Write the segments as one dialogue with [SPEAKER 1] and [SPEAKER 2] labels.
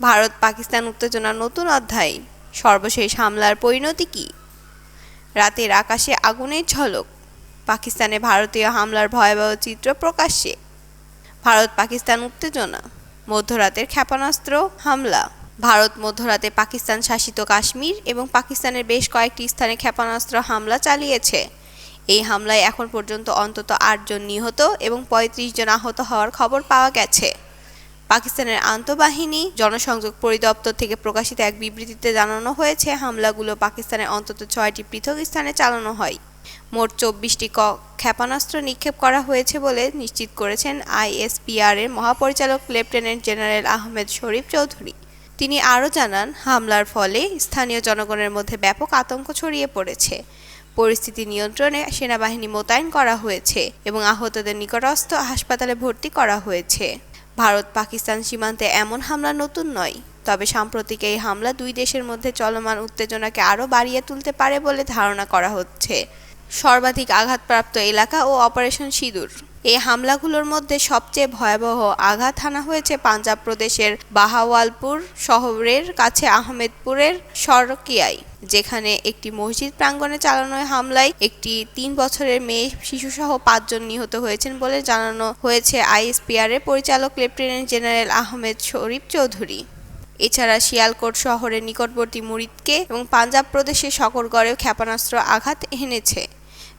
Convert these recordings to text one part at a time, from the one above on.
[SPEAKER 1] ভারত পাকিস্তান উত্তেজনার নতুন অধ্যায়, সর্বশেষ হামলার পরিণতি কী? রাতের আকাশে আগুনের ঝলক, পাকিস্তানে ভারতীয় হামলার ভয়াবহ চিত্র প্রকাশ্যে, ভারত পাকিস্তান উত্তেজনা, মধ্যরাতের ক্ষেপণাস্ত্র হামলা, ভারত মধ্যরাতে পাকিস্তান শাসিত কাশ্মীর এবং পাকিস্তানের বেশ কয়েকটি স্থানে ক্ষেপণাস্ত্র হামলা চালিয়েছে। এই হামলায় এখন পর্যন্ত অন্তত আটজন নিহত এবং পঁয়ত্রিশ জন আহত হওয়ার খবর পাওয়া গেছে। পাকিস্তানের আন্তঃবাহিনী জনসংযোগ পরিদপ্তর থেকে প্রকাশিত এক বিবৃতিতে জানানো হয়েছে, হামলাগুলো পাকিস্তানের অন্তত ছয়টি পৃথক স্থানে চালানো হয়। মোট চব্বিশটি ক ক্ষেপণাস্ত্র নিক্ষেপ করা হয়েছে বলে নিশ্চিত করেছেন আইএসপিআর এর মহাপরিচালক লেফটেন্যান্ট জেনারেল আহমেদ শরীফ চৌধুরী। তিনি আরও জানান, হামলার ফলে স্থানীয় জনগণের মধ্যে ব্যাপক আতঙ্ক ছড়িয়ে পড়েছে। পরিস্থিতি নিয়ন্ত্রণে সেনাবাহিনী মোতায়েন করা হয়েছে এবং আহতদের নিকটস্থ হাসপাতালে ভর্তি করা হয়েছে। ভারত পাকিস্তান সীমান্তে এমন হামলা নতুন নয়, তবে সাম্প্রতিক এই হামলা দুই দেশের মধ্যে চলমান উত্তেজনাকে আরও বাড়িয়ে তুলতে পারে বলে ধারণা করা হচ্ছে। সর্বাধিক আঘাতপ্রাপ্ত এলাকা ও অপারেশন সিঁদুর। এই হামলাগুলোর মধ্যে সবচেয়ে ভয়াবহ আঘাত হানা হয়েছে পাঞ্জাব প্রদেশের বাহাওয়ালপুর শহরের কাছে আহমেদপুরের সরকিয়ায় যেখানে একটি মসজিদ প্রাঙ্গণে চালানো হামলায় একটি তিন বছরের মেয়ে, শিশুসহ পাঁচজন নিহত হয়েছেন বলে জানানো হয়েছে আইএসপিআর এর পরিচালক লেফটেন্যান্ট জেনারেল আহমেদ শরীফ চৌধুরী। এছাড়া শিয়ালকোট শহরের নিকটবর্তী মুরিদকে এবং পাঞ্জাব প্রদেশের শকরগড়েও ক্ষেপণাস্ত্র আঘাত এনেছে।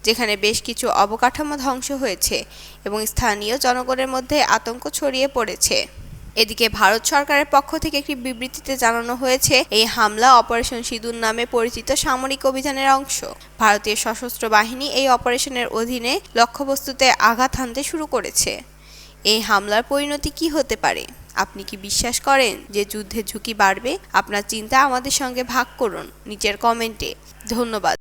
[SPEAKER 1] যেখানে বেশ কিছু অবকাঠামো ধ্বংস হয়েছে এবং স্থানীয় জনগণের মধ্যে আতঙ্ক ছড়িয়ে পড়েছে। এদিকে ভারত সরকারের পক্ষ থেকে একটি বিবৃতিতে জানানো হয়েছে, এই হামলা অপারেশন সিঁদুর নামে পরিচিত সামরিক অভিযানের অংশ। ভারতীয় সশস্ত্র বাহিনী এই অপারেশনের অধীনে লক্ষ্যবস্তুতে আঘাত হানতে শুরু করেছে। এই হামলার পরিণতি কি হতে পারে? আপনি কি বিশ্বাস করেন যে যুদ্ধের ঝুঁকি বাড়বে? আপনার চিন্তা আমাদের সঙ্গে ভাগ করুন নিচের কমেন্টে। ধন্যবাদ।